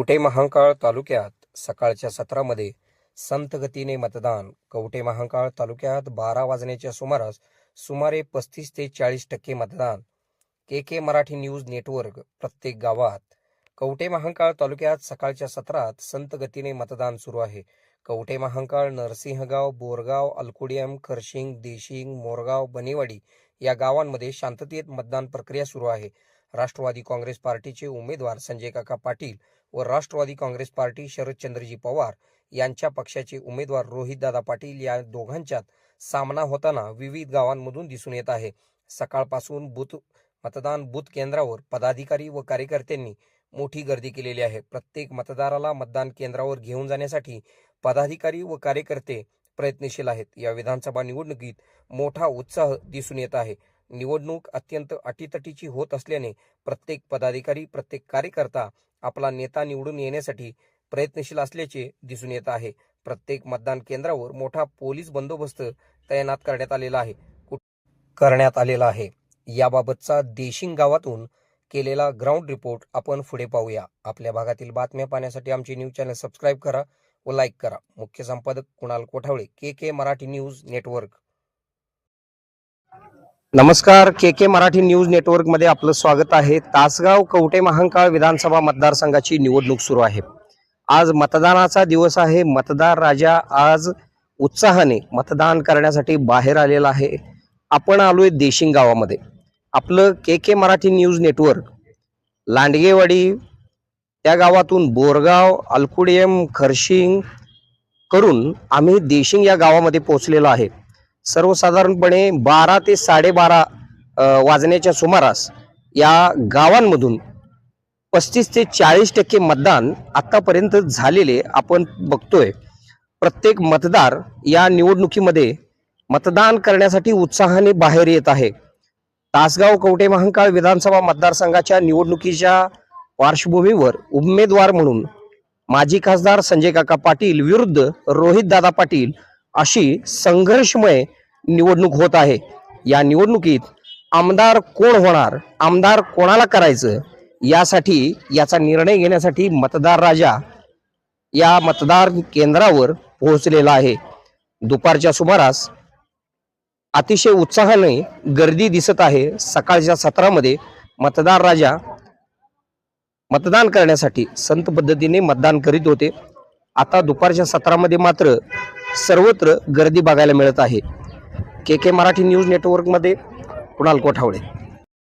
कवठे महांकाळ तालुक्यात सकाळच्या सत्रामध्ये संत गतीने मतदान. कवठे महांकाळ तालुक्यात बारा वाजण्याच्या सुमारास सुमारे पस्तीस ते चाळीस टक्के मतदान. K K Marathi news network प्रत्येक गावात. कवठे महांकाळ तालुक्यात सकाळच्या सत्रात संत गतीने मतदान सुरू आहे. कवठे महांकाळ नरसिंहगाव बोरगाव अल्कुडियम खरशिंग देशिंग मोरगाव बनेवाडी या गावांमध्ये शांततेत मतदान प्रक्रिया सुरू आहे. राष्ट्रवादी काँग्रेस पार्टीचे उमेदवार संजय काका पाटील व राष्ट्रवादी काँग्रेस पार्टी शरदचंद्रजी पवार यांच्या पक्षाचे उमेदवार रोहितदादा पाटील या दोघांच्यात सामना होताना विविध गावांमधून दिसून येत आहे. सकाळपासून बूथ मतदान बूथ केंद्रावर पदाधिकारी व कार्यकर्त्यांनी मोठी गर्दी केलेली आहे. प्रत्येक मतदाराला मतदान केंद्रावर घेऊन जाण्यासाठी पदाधिकारी व कार्यकर्ते प्रयत्नशील आहेत. या विधानसभा निवडणुकीत मोठा उत्साह दिसून येत आहे. निवडणूक अत्यंत अटीतटीची होत असल्याने प्रत्येक पदाधिकारी प्रत्येक कार्यकर्ता आपला नेता निवडून येण्यासाठी प्रयत्नशील असल्याचे दिसून येत आहे. प्रत्येक मतदान केंद्रावर मोठा पोलीस बंदोबस्त तैनात करण्यात आलेला आहे. कुट- करण्यात आलेला आहे. याबाबतचा देशिंग गावातून केलेला ग्राउंड रिपोर्ट आपण पुढे पाहूया. आपल्या भागातील बातम्या पाहण्यासाठी आमचे न्यूज चॅनल सबस्क्राईब करा व लाईक करा. मुख्य संपादक Kunal Kothawale K K Marathi news network. नमस्कार के के मराठी न्यूज नेटवर्कमध्ये आपलं स्वागत आहे. तासगाव कवटे महांकाळ विधानसभा मतदारसंघाची निवडणूक सुरू आहे. आज मतदानाचा दिवस आहे. मतदार राजा आज उत्साहाने मतदान करण्यासाठी बाहेर आलेला आहे. आपण आलोय देशिंग गावामध्ये. आपलं K K Marathi news network Landgewadi त्या गावातून बोरगाव अल्कुडियम खरशिंग करून आम्ही देशिंग या गावामध्ये पोहोचलेलो आहे. सर्वसाधारणपणे बारा ते साडेबारा वाजण्याच्या सुमारास या गावांमधून पस्तीस ते चाळीस टक्के मतदान आत्तापर्यंत झालेले आपण बघतोय. प्रत्येक मतदार या निवडणुकीमध्ये मतदान करण्यासाठी उत्साहाने बाहेर येत आहे. तासगाव कवटे महांकाळ विधानसभा मतदारसंघाच्या निवडणुकीच्या पार्श्वभूमीवर उमेदवार म्हणून माजी खासदार संजय काका पाटील विरुद्ध रोहित दादा पाटील अशी संघर्षमय निवडणूक होत आहे. या निवडणुकीत आमदार कोण होणार आमदार कोणाला करायचं यासाठी याचा निर्णय घेण्यासाठी मतदार राजा या मतदार केंद्रावर पोहोचलेला आहे. दुपारच्या सुमारास अतिशय उत्साहाने गर्दी दिसत आहे. सकाळच्या सत्रामध्ये मतदार राजा मतदान करण्यासाठी संत पद्धतीने मतदान करीत होते. आता दुपारच्या सत्रामध्ये मात्र सर्वत्र गर्दी बघायला मिळत आहे. के के मराठी न्यूज नेटवर्कमध्ये कुणाल कोठावळे.